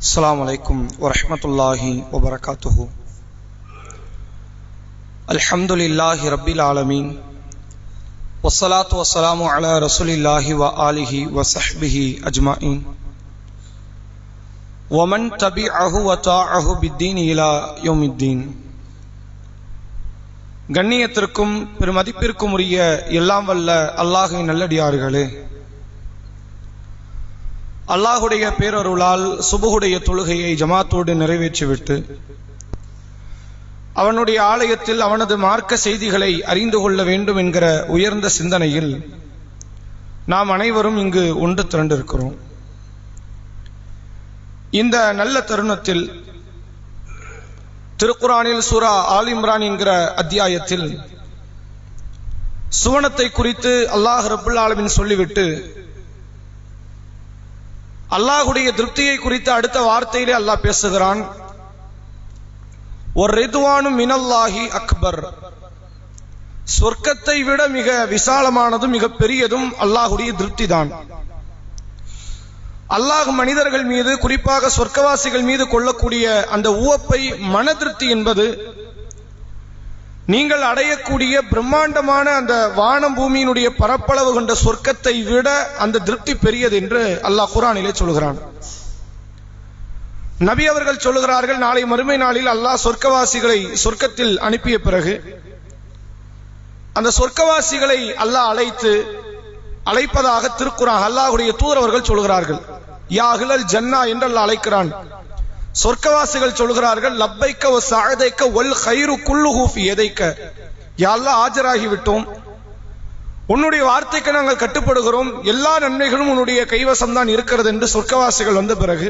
السلام عليكم ورحمة الله وبركاته الحمد لله رب العالمين والصلاة والسلام على رسول الله وآله وصحبه أجمعين ومن تبعه وطاعه بالدين إلى يوم الدين கண்ணியத்திற்கும் பெருமதிப்பிற்கும் உரிய எல்லாம் வல்ல அல்லாஹின் நல்லடியார்களே அல்லாஹுடைய பேரருளால் சுபுகுடைய தொழுகையை ஜமாத்தோடு நிறைவேற்றிவிட்டு அவனுடைய ஆலயத்தில் அவனது மார்க்க செய்திகளை அறிந்து கொள்ள வேண்டும் என்கிற உயர்ந்த சிந்தனையில் நாம் அனைவரும் இங்கு ஒன்று திரண்டிருக்கிறோம். இந்த நல்ல தருணத்தில் திருக்குரானில் சூரா ஆல் இம்ரான் என்கிற அத்தியாயத்தில் சுவனத்தை குறித்து அல்லாஹ் ரபுல்லாலமின் சொல்லிவிட்டு அல்லாஹுடைய திருப்தியை குறித்து அடுத்த வார்த்தையிலே அல்லாஹ் பேசுகிறான். ஒரு ரிதுவானும் மினல்லாஹி அக்பர். சொர்க்கத்தை விட மிக விசாலமானதும் மிக பெரியதும் அல்லாஹுடைய திருப்தி தான் அல்லாஹ் மனிதர்கள் மீது குறிப்பாக சொர்க்கவாசிகள் மீது கொள்ளக்கூடிய அந்த உவப்பை மன திருப்தி என்பது நீங்கள் அடையக்கூடிய பிரம்மாண்டமான அந்த வானம் பூமியினுடைய பரப்பளவு கொண்ட சொர்க்கத்தை விட அந்த திருப்தி பெரியது என்று அல்லாஹ் குரானிலே சொல்கிறான். நபி அவர்கள் சொல்லுகிறார்கள் நாளை மறுமை நாளில் அல்லாஹ் சொர்க்கவாசிகளை சொர்க்கத்தில் அனுப்பிய பிறகு அந்த சொர்க்கவாசிகளை அல்லாஹ் அழைத்து அழைப்பதாக திருக்குறான் அல்லாஹுடைய தூதரவர்கள் சொல்கிறார்கள் யாகுலல் ஜன்னா என்று அல்லாஹ் அழைக்கிறான். சொர்க்கவாசிகள் சொல்கிறார்கள் லப்பைக்க ஒ சாதைக்க ஒல் ஹைரு குல்லுஹு ஃபி எதைக்க யாரெல்லாம் ஆஜராகிவிட்டோம். உன்னுடைய வார்த்தைக்கு நாங்கள் கட்டுப்படுகிறோம். எல்லா நன்மைகளும் உன்னுடைய கைவசம் தான் இருக்கிறது என்று சொர்க்கவாசிகள் வந்த பிறகு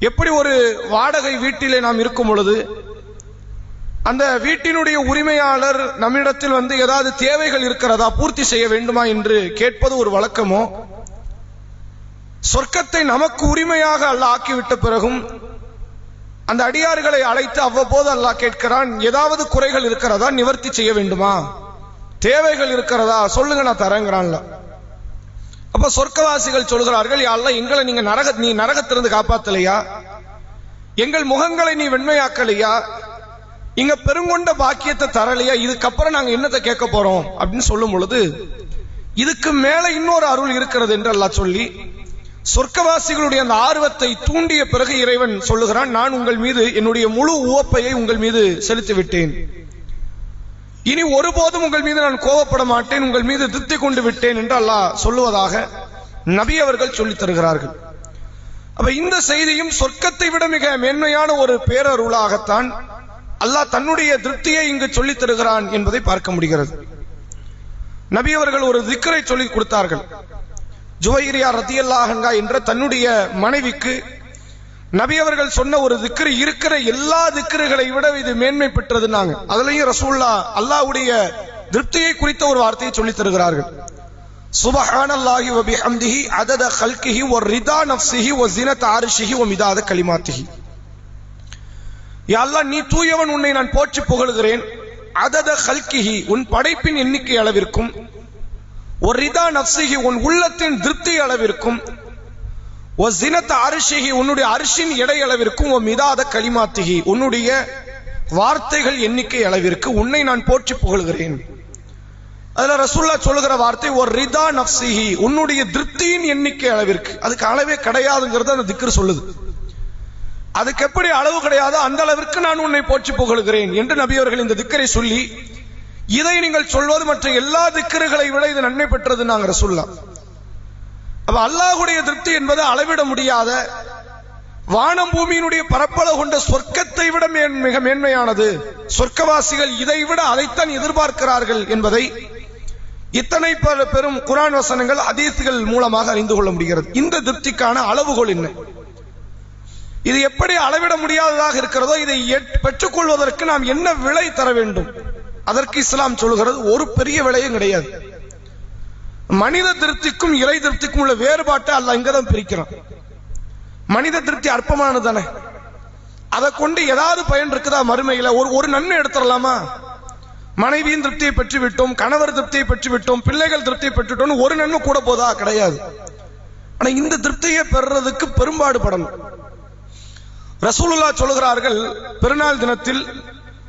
எப்படி ஒரு வாடகை வீட்டிலே நாம் இருக்கும் பொழுது அந்த வீட்டினுடைய உரிமையாளர் நம்மிடத்தில் வந்து ஏதாவது தேவைகள் இருக்கிறதா பூர்த்தி செய்ய வேண்டுமா என்று கேட்பது ஒரு வழக்கமோ சொர்க்கத்தை நமக்கு உரிமையாக அல்லாஹ் ஆக்கிவிட்ட பிறகும் அந்த அடியார்களை அழைத்து அவ்வப்போது அல்லாஹ் கேட்கிறான் ஏதாவது குறைகள் இருக்கிறதா? நிவர்த்தி செய்ய வேண்டுமா? தேவைகள் இருக்கிறதா? சொல்லுங்க நான் தரேங்கிறான்ல. அப்ப சொர்க்கவாசிகள் சொல்கிறார்கள் யாழ்ல எங்களை நீங்க நரக நீ நரகத்திலிருந்து காப்பாத்தலையா? எங்கள் முகங்களை நீ வெண்மையாக்கலையா? இங்க பெருங்கொண்ட பாக்கியத்தை தரலையா? இதுக்கப்புறம் நாங்க என்னத்தை கேட்க போறோம்? அப்படின்னு சொல்லும் பொழுது இதுக்கு மேல இன்னொரு அருள் இருக்கிறது என்று அல்லாஹ் சொல்லி சொர்க்கவாசிகளுடைய அந்த ஆர்வத்தை தூண்டிய பிறகு இறைவன் சொல்லுகிறான் நான் உங்கள் மீது என்னுடைய முழு உவப்பையை உங்கள் மீது செலுத்தி விட்டேன் இனி ஒருபோதும் உங்கள் மீது நான் கோவப்பட மாட்டேன் உங்கள் மீது திருப்தி கொண்டு விட்டேன் என்று அல்லாஹ் சொல்லுவதாக நபி அவர்கள் சொல்லித் தருகிறார்கள். அப்ப இந்த செய்தியும் சொர்க்கத்தை விட மிக மேன்மையான ஒரு பேரருளாகத்தான் அல்லாஹ் தன்னுடைய திருப்தியை இங்கு சொல்லித் தருகிறான் என்பதை பார்க்க முடிகிறது. நபி அவர்கள் ஒரு திக்கரை சொல்லி கொடுத்தார்கள். ஜுவைரியா ரத்தியல்லாஹங்கா என்ற தன்னுடைய மனைவிக்கு நபி அவர்கள் சொன்ன ஒரு திக்ரு இருக்கிற எல்லா திக்ருகளை விட இது மேன்மை பெற்றதுனாங்க அதுலயும் ரசூல்லா அல்லாஹ்வுடைய திருப்தியை குறித்த ஒரு வார்த்தையை சொல்லித் தருகிறார்கள். சுபஹானல்லாஹி வபி பிஹம்திஹி அதத ஹல்கிஹி வ ரிதா நஃப்ஸிஹி வ ஜினத் ஆரிஷிஹி வ மிதாத கலிமாத்திஹி. யா அல்லாஹ் நீ தூயவன் உன்னை நான் போற்றி புகழுகிறேன். அதத ஹல்கிஹி உன் படைப்பின் எண்ணிக்கை அளவிற்கும். ஒரு ரிதா நப்சிகி உன் உள்ளத்தின் திருப்தி அளவிற்கும் ஒரு ஜினத்த அரிசிகி உன்னுடைய அரிசின் எடை அளவிற்கும் ஒரு மிதாத களிமாத்திகி உன்னுடைய வார்த்தைகள் எண்ணிக்கை அளவிற்கு உன்னை நான் போற்றி புகழ்கிறேன். அதுல ரசுல்லா சொல்லுகிற வார்த்தை ஒரு ரிதா நப்சிஹி உன்னுடைய திருப்தியின் எண்ணிக்கை அளவிற்கு. அதுக்கு அளவே கிடையாதுங்கிறது அந்த திக்ரு சொல்லுது. அதுக்கு எப்படி அளவு கிடையாதோ அந்த அளவிற்கு நான் உன்னை போற்றி புகழ்கிறேன் என்று நபியவர்கள் இந்த திக்கரை சொல்லி இதை நீங்கள் சொல்வது மற்ற எல்லா திக்கர்களை விட இது நன்மை பெற்றது நாங்கள் சொல்லலாம் அப்ப அல்லாஹுடைய திருப்தி என்பது அளவிட முடியாத வானம் பூமியினுடைய பரப்பளவு கொண்ட சொர்க்கத்தை விட மிக மேன்மையானது. சொர்க்கவாசிகள் இதை விட அதைத்தான் எதிர்பார்க்கிறார்கள் என்பதை இத்தனை பெரும் குரான் வசனங்கள் அதீசுகள் மூலமாக அறிந்து கொள்ள முடிகிறது. இந்த திருப்திக்கான அளவுகோல் என்ன? இது எப்படி அளவிட முடியாததாக இருக்கிறதோ இதை பெற்றுக்கொள்வதற்கு நாம் என்ன விலை தர வேண்டும்? அதற்கு இஸ்லாம் சொல்கிறது ஒரு பெரிய விலையும் கிடையாது. மனித திருப்திக்கும் இறை திருப்திக்கும் உள்ள வேறுபாட்டை அல்ல இங்கதான் பிரிக்கிறான். மனித திருப்தி அற்பமானது தானே? அதை கொண்டு ஏதாவது பயன் இருக்குதா மறுமையில? ஒரு ஒரு நன்மை எடுத்துடலாமா? மனைவியின் திருப்தியை பெற்று விட்டோம் கணவர் திருப்தியை பெற்று விட்டோம் பிள்ளைகள் திருப்தியை பெற்றுட்டோம் ஒரு நன்மை கூட போதா? கிடையாது. ஆனா இந்த திருப்தியை பெறுறதுக்கு பெரும்பாடு படணும் ரசூலுல்லா சொல்கிறார்கள் பெருநாள் தினத்தில்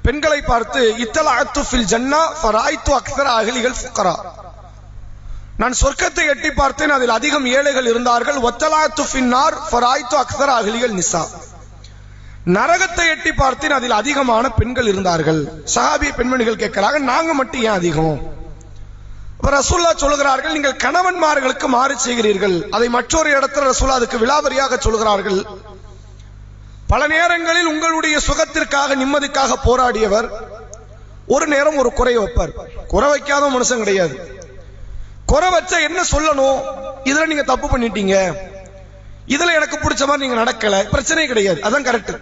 பெண்களை பார்த்து இத்தலாத்து ஃபில் ஜன்னா ஃபராய்த்து அக்ஸர அகலிகள் ஃபுக்கரா. நான் சொர்க்கத்தை எட்டி பார்த்தேன் அதில் அதிகம் ஏழைகள் இருந்தார்கள். ஒத்தலாத்து ஃபின்னார் ஃபராய்த்து அக்ஸர அகலிகள் நிசா. நரகத்தை எட்டி பார்த்தேன் அதில் அதிகமான பெண்கள் இருந்தார்கள். சஹாபிய பெண்மணிகள் கேட்கிறாங்க நாங்க மட்டும் ஏன் அதிகம்? ரசூல்லா சொல்கிறார்கள் நீங்கள் கணவன்மார்களுக்கு மாறு செய்கிறீர்கள். அதை மற்றொரு இடத்துல ரசூல்லா அதுக்கு விலாவரியாக சொல்கிறார்கள் பல நேரங்களில் உங்களுடைய சுகத்திற்காக நிம்மதிக்காக போராடியவர் ஒரு நேரம் ஒரு குறை வைப்பார். குறை வைக்காத மனுஷன் கிடையாது. குறை வச்சா என்ன சொல்லணும்? இதுல நீங்க தப்பு பண்ணிட்டீங்க. இதுல எனக்கு பிடிச்ச மாதிரி நீங்க நடக்கல. பிரச்சனை கிடையாது. அதான் கரெக்ட்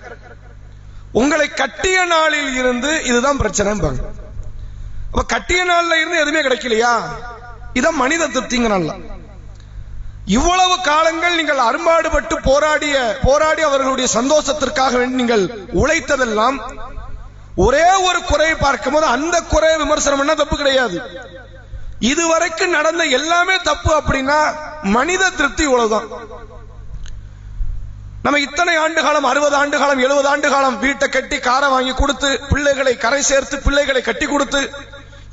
உங்களை கட்டிய நாளில் இருந்து இதுதான் பிரச்சனை அப்ப கட்டிய நாள்ல இருந்து எதுவுமே கிடைக்கலையா? இதான் மனித திருப்திங்க நல்லா இவ்வளவு காலங்கள் நீங்கள் அரும்பாடுபட்டு போராடிய போராடி அவர்களுடைய சந்தோஷத்திற்காக வேண்டி நீங்கள் உழைத்ததெல்லாம் ஒரே ஒரு குறையை பார்க்கும்போது அந்த குறை விமர்சனம் தப்பு கிடையாது. இதுவரைக்கும் நடந்த எல்லாமே தப்பு அப்படின்னா மனித திருப்தி இவ்வளவுதான். நம்ம இத்தனை ஆண்டு காலம் அறுபது ஆண்டு காலம் எழுபது ஆண்டு காலம் வீட்டை கட்டி காரை வாங்கி கொடுத்து பிள்ளைகளை கரை சேர்த்து பிள்ளைகளை கட்டி கொடுத்து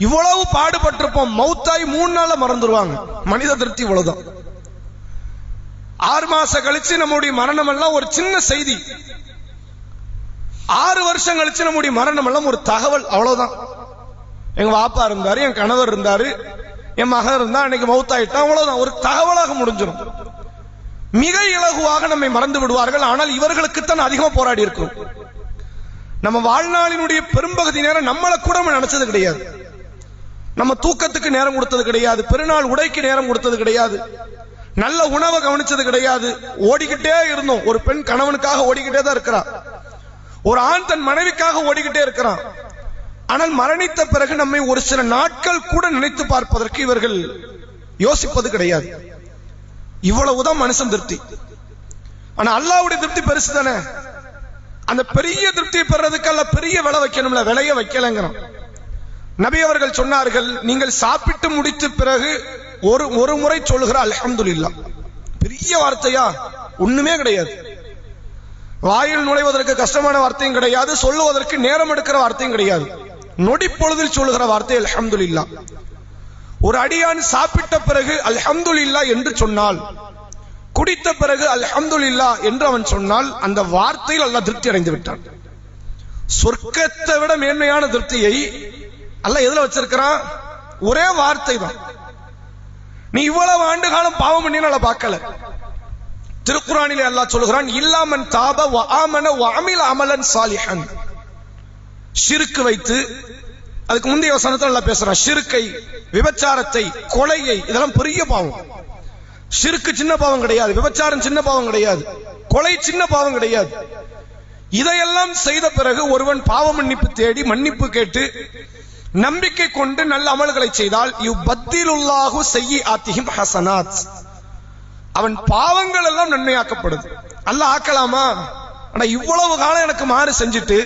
இவ்வளவு பாடுபட்டிருப்போம். மௌத்தாய் மூணு நாள்ல மறந்துடுவாங்க மனித திருப்தி இவ்வளவுதான். ஆறு மாசம் கழிச்சு நம்முடைய மரணம் எல்லாம் ஒரு சின்ன செய்தி. ஆறு வருஷம் கழிச்சு நம்முடைய மரணம் எல்லாம் ஒரு தகவல் அவ்வளவுதான். எங்க வாப்பா இருந்தாரு என் கணவர் இருந்தாரு என் மகன் இருந்தா அன்னைக்கு மௌத்தாயிட்டான் அவ்வளவுதான். ஒரு தகவலாக முடிஞ்சிடும் மிக இலகுவாக நம்மை மறந்து விடுவார்கள் ஆனால் இவர்களுக்குத்தான் அதிகமா போராடி இருக்கும் நம்ம வாழ்நாளினுடைய பெரும்பகுதி நேரம் நம்மளை கூட நம்ம நினைச்சது கிடையாது. நம்ம தூக்கத்துக்கு நேரம் கொடுத்தது கிடையாது பெருநாள் உடைக்கு நேரம் கொடுத்தது கிடையாது. நல்ல உணவை கவனிச்சது கிடையாது. ஓடிக்கிட்டே இருந்தோம். ஒரு பெண் கணவனுக்காக ஓடிக்கிட்டே தான் இருக்கிறான் ஒரு ஆண் தன் மனைவிக்காக ஓடிக்கிட்டே இருக்கிறான். ஆனால் மரணித்த பிறகு நம்மை ஒரு சில நாட்கள் கூட நினைத்து பார்ப்பதற்கு இவர்கள் யோசிப்பது கிடையாது. இவ்வளவுதான் மனுஷன் திருப்தி. ஆனா அல்லாவுடைய திருப்தி பெருசு தானே. அந்த பெரிய திருப்தியை பெறதுக்கு அல்ல பெரிய விலை வைக்கணும்ல. விலைய வைக்கலங்கிறோம் நபி அவர்கள் சொன்னார்கள் நீங்கள் சாப்பிட்டு முடித்த பிறகு ஒரு ஒரு முறை சொல்லுகிற அலமதுல்லா பெரிய வார்த்தையா? ஒண்ணுமே கிடையாது. வாயில் நுழைவதற்கு கஷ்டமான வார்த்தையும் கிடையாது சொல்லுவதற்கு நேரம் எடுக்கிற வார்த்தையும் கிடையாது. நொடி பொழுதில் சொல்லுகிற வார்த்தை அலமதுல்லா ஒரு அடியான் சாப்பிட்ட பிறகு அல்ஹம்துலில்லா என்று சொன்னால் குடித்த பிறகு அல்ஹம்துலில்லா என்று அவன் சொன்னால் அந்த வார்த்தையில் அல்லாஹ் திருப்தி அடைந்து விட்டான். சொர்க்கத்தை விட மேன்மையான திருப்தியை அல்ல எதுல வச்சிருக்கிறான்? ஒரே வார்த்தை தான். நீ இவ்வளவு ஆண்டு காலம் பாவம் பண்ணினால பார்க்கல. திருக்குறானிலே அல்லாஹ் சொல்கிறான் இல்லாமன் தாப வ ஆமன வ அமலன் சாலிஹன். சிறுக்கு வைத்து அதுக்கு முந்தைய வசனத்தில் நல்லா பேசுறான் சிறுக்கை விபச்சாரத்தை கொலையை இதெல்லாம் பெரிய பாவம். சிறுக்கு சின்ன பாவம் கிடையாது விபச்சாரம் சின்ன பாவம் கிடையாது கொலை சின்ன பாவம் கிடையாது. இதையெல்லாம் செய்த பிறகு ஒருவன் பாவ மன்னிப்பு தேடி மன்னிப்பு கேட்டு நம்பிக்கை கொண்டு நல்ல அமல்களை செய்தால் இவ் பத்திலுல்லாஹு செய்யி ஆத்திஹிம் ஹசனாத். அவன் பாவங்கள் எல்லாம் நன்மையாக்கப்படுது. அல்ல ஆக்கலாமா? ஆனா இவ்வளவு காலம் எனக்கு மாறு செஞ்சுட்டு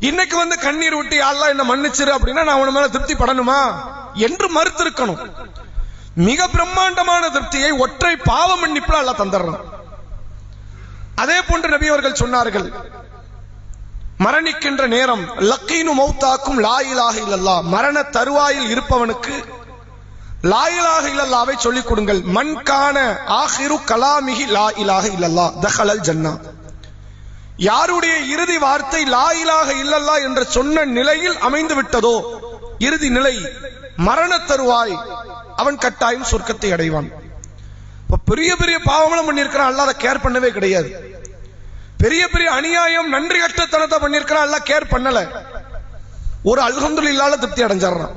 இன்னைக்கு வந்து கண்ணீர் விட்டு யாரெல்லாம் என்ன மன்னிச்சிரு அப்படின்னா நான் அவன மேல திருப்தி படணுமா? என்று மறுத்திருக்கணும். மிக பிரம்மாண்டமான திருப்தியை ஒற்றை பாவ மன்னிப்புல அல்ல தந்துடுறான். அதே போன்று நபி அவர்கள் சொன்னார்கள் மரணிக்கின்ற நேரம் லக்கீனு மௌத்தாக்கும் லாயிலாக இல்லல்லா மரண தருவாயில் இருப்பவனுக்கு லாயிலாக இல்லல்லாவை சொல்லிக் கொடுங்கள். மண்கான ஆஹிரு கலாமிகி லா இலாக இல்லல்லா தஹலல் ஜன்னா. யாருடைய இறுதி வார்த்தை லாயிலாக இல்லல்லா என்று சொன்ன நிலையில் அமைந்து விட்டதோ இறுதி நிலை மரண தருவாய் அவன் கட்டாயம் சொர்க்கத்தை அடைவான். இப்ப பெரிய பெரிய பாவங்களும் பண்ணியிருக்கிறான். அல்லாத கேர் பண்ணவே கிடையாது. பெரிய பெரிய அநியாயம் நன்றி கட்டத்தனத்தை பண்ணிருக்கிறான் எல்லாம் கேர் பண்ணல. ஒரு அல்ஹம்துல் இல்லாத திருப்தி அடைஞ்சிடறான்.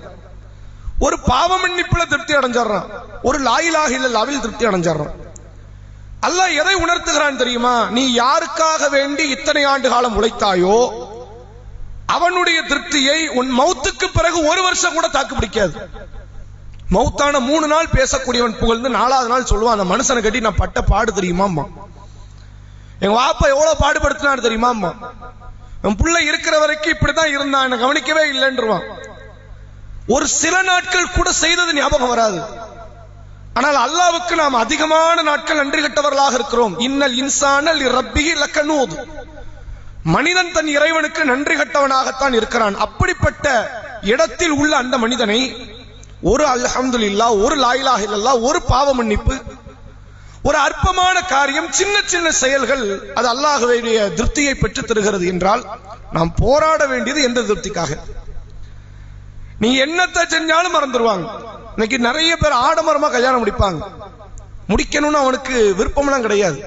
ஒரு பாவ மன்னிப்புல திருப்தி அடைஞ்சிடறான். ஒரு லாயிலாக இல்ல லாவில் திருப்தி அடைஞ்சிடறான். அல்லாஹ் எதை உணர்த்துகிறான் தெரியுமா? நீ யாருக்காக வேண்டி இத்தனை ஆண்டு காலம் உழைத்தாயோ அவனுடைய திருப்தியை உன் மௌத்துக்கு பிறகு ஒரு வருஷம் கூட தாக்கு பிடிக்காது. மௌத்தான மூணு நாள் பேசக்கூடியவன் புகழ்ந்து நாலாவது நாள் சொல்லுவான் அந்த மனுஷனை கட்டி நான் பட்ட பாடு தெரியுமாம்மா எங்க வாப்பா எவ்வளவு பாடுபடுத்தினாரு தெரியுமா அம்மா? என் பிள்ளை இருக்கிற வரைக்கும் இப்படிதான் இருந்தான் கவனிக்கவே இல்லைன்றுவான். ஒரு சில நாட்கள் கூட செய்தது ஞாபகம் வராது. ஆனால் அல்லாவுக்கு நாம் அதிகமான நாட்கள் நன்றி கட்டவர்களாக இருக்கிறோம். இன்னல் இன்சானல் ரப்பிகி லக்கனூத். மனிதன் தன் இறைவனுக்கு நன்றி கட்டவனாகத்தான் இருக்கிறான். அப்படிப்பட்ட இடத்தில் உள்ள அந்த மனிதனை ஒரு அல்ஹம்துலில்லா ஒரு லாயிலாக இல்லல்லா ஒரு பாவ மன்னிப்பு ஒரு அற்பமான காரியம் சின்ன சின்ன செயல்கள் அது அல்லாஹுடைய திருப்தியை பெற்று தருகிறது என்றால் நாம் போராட வேண்டியது எந்த திருப்திக்காக? நீ என்னத்தை செஞ்சாலும் மறந்துடுவாங்க இன்னைக்கு நிறைய பேர் ஆடம்பரமா கல்யாணம் முடிப்பாங்க. முடிக்கணும்னு அவனுக்கு விருப்பம்லாம் கிடையாது.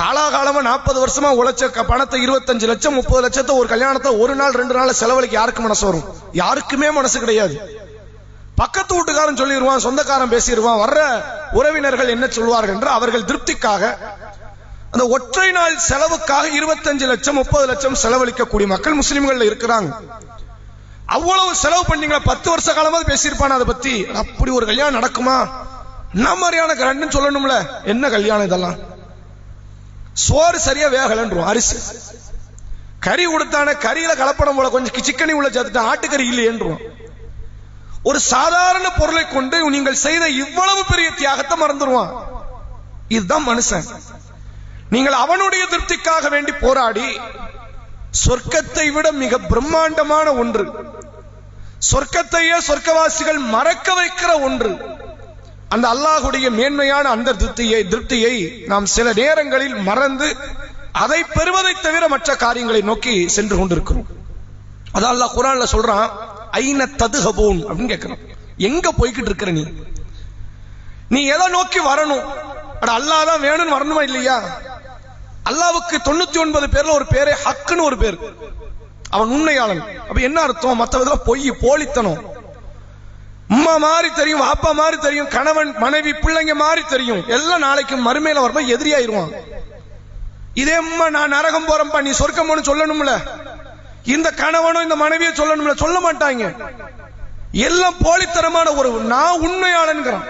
காலாகாலமா நாற்பது வருஷமா உழைச்ச க- பணத்தை இருபத்தஞ்சு லட்சம் முப்பது லட்சத்தை ஒரு கல்யாணத்தை ஒரு நாள் ரெண்டு நாள் செலவழிக்க யாருக்கு மனசு வரும்? யாருக்குமே மனசு கிடையாது. பக்கத்து வீட்டுக்காரன் சொல்லிடுவான் சொந்தக்காரன் பேசிடுவான் வர்ற உறவினர்கள் என்ன சொல்வார்கள் என்று அவர்கள் திருப்திக்காக அந்த ஒற்றை நாள் செலவுக்காக இருபத்தஞ்சு லட்சம் முப்பது லட்சம் செலவழிக்கக்கூடிய மக்கள் முஸ்லிம்கள் இருக்கிறாங்க. அவ்வளவு செலவு பண்ணீங்களா? பத்து வருஷ காலமாவது பேசியிருப்பான் அதை பத்தி? அப்படி ஒரு கல்யாணம் நடக்குமா? என்ன மாதிரியான கிரண்டுன்னு சொல்லணும்ல. என்ன கல்யாணம் இதெல்லாம்? சோறு சரியா வேகலன்றோம் அரிசி. கறி கொடுத்தானே கறியில கலப்படம் போல கொஞ்சம் சிக்கனி உள்ள சேர்த்துட்டு ஆட்டுக்கறி இல்லையன்றோம் ஒரு சாதாரண பொருளை கொண்டு நீங்கள் செய்த இவ்வளவு பெரிய தியாகத்தை மறந்துடுவான் இதுதான் மனுஷன். நீங்கள் அவனுடைய திருப்திக்காக வேண்டி போராடி சொர்க்கத்தை விட மிக பிரம்மாண்டமான ஒன்று சொர்க்கத்தையே சொர்க்கவாசிகள் மறக்க வைக்கிற ஒன்று அந்த அல்லாஹுடைய மேன்மையான அந்த திருப்தியை திருப்தியை நாம் சில நேரங்களில் மறந்து அதை பெறுவதை தவிர மற்ற காரியங்களை நோக்கி சென்று கொண்டிருக்கிறோம். அதான் அல்லாஹ் குரான்ல சொல்றான் ஐன ததுகபூன் அப்படின்னு கேட்கிறான் எங்க போய்கிட்டு இருக்கிற நீ? நீ எதை நோக்கி வரணும்? அட அல்லாஹ் தான் வேணும்னு வரணுமா இல்லையா? அல்லாவுக்கு தொண்ணூத்தி ஒன்பது பேர்ல ஒரு பேரே ஹக்குன்னு ஒரு பேர். அவன் உண்மையாளன். அப்ப என்ன அர்த்தம்? மற்ற விதத்துல பொய் போலித்தனம். அம்மா மாதிரி தெரியும் அப்பா மாதிரி தெரியும் கணவன் மனைவி பிள்ளைங்க மாதிரி தெரியும். எல்லாம் நாளைக்கு மறுமையில வரும்போது எதிரியாயிருவான். இதே அம்மா நான் நரகம் போறேன்ப்பா நீ சொர்க்கம் போன்னு சொல்லணும்ல. இந்த கணவனும் இந்த மனைவியை சொல்லணும்ல சொல்ல மாட்டாங்க. எல்லாம் போலித்தனமான ஒரு நான் உண்மையாளன்கிறான்.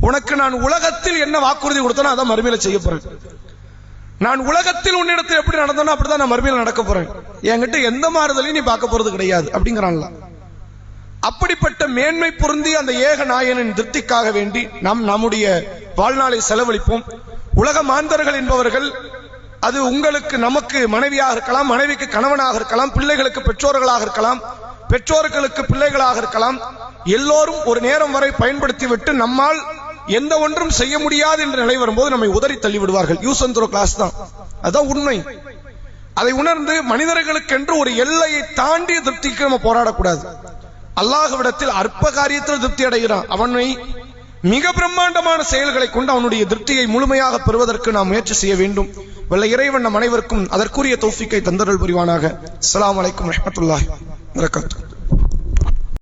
உனக்கு நான் உலகத்தில் என்ன வாக்குறுதி கொடுத்தனோ அதான் மறுமையில செய்ய போறேன். நான் உலகத்தில் உன்னிடத்தில் எப்படி நடந்தனோ அப்படிதான் நான் மறுமையில நடக்க போறேன். என்கிட்ட எந்த மாறுதலையும் நீ பார்க்க போறது கிடையாது. அப்படிங்கிறான்ல. அப்படிப்பட்ட மேன்மை பொருந்தி அந்த ஏக நாயனின் திருப்திக்காக வேண்டி நாம் நம்முடைய வாழ்நாளை செலவழிப்போம். உலக மாந்தர்கள் என்பவர்கள் அது உங்களுக்கு நமக்கு மனைவியாக இருக்கலாம் மனைவிக்கு கணவனாக இருக்கலாம் பிள்ளைகளுக்கு பெற்றோர்களாக இருக்கலாம் பெற்றோர்களுக்கு பிள்ளைகளாக இருக்கலாம். எல்லோரும் ஒரு நேரம் வரை பயன்படுத்தி விட்டு நம்மால் எந்த ஒன்றும் செய்ய முடியாது என்ற நிலை வரும்போது நம்மை உதறி தள்ளி விடுவார்கள் யூஸ் அண்ட் கிளாஸ் தான். அதான் உண்மை. அதை உணர்ந்து மனிதர்களுக்கென்று ஒரு எல்லையை தாண்டிய திருப்திக்கு நம்ம போராடக்கூடாது. அல்லாஹ்விடத்தில் அற்ப காரியத்தில் திருப்தி அடைகிறான். அவனை மிக பிரம்மாண்டமான செயல்களை கொண்டு அவனுடைய திருப்தியை முழுமையாக பெறுவதற்கு நாம் முயற்சி செய்ய வேண்டும். வல்ல இறைவன் நம் அனைவருக்கும் அதற்குரிய தோஃபிக்கை தந்தருள் புரிவானாக. அஸ்ஸலாமு வலைக்கம் ரஹ்மத்துல்லாஹி வரகாத்து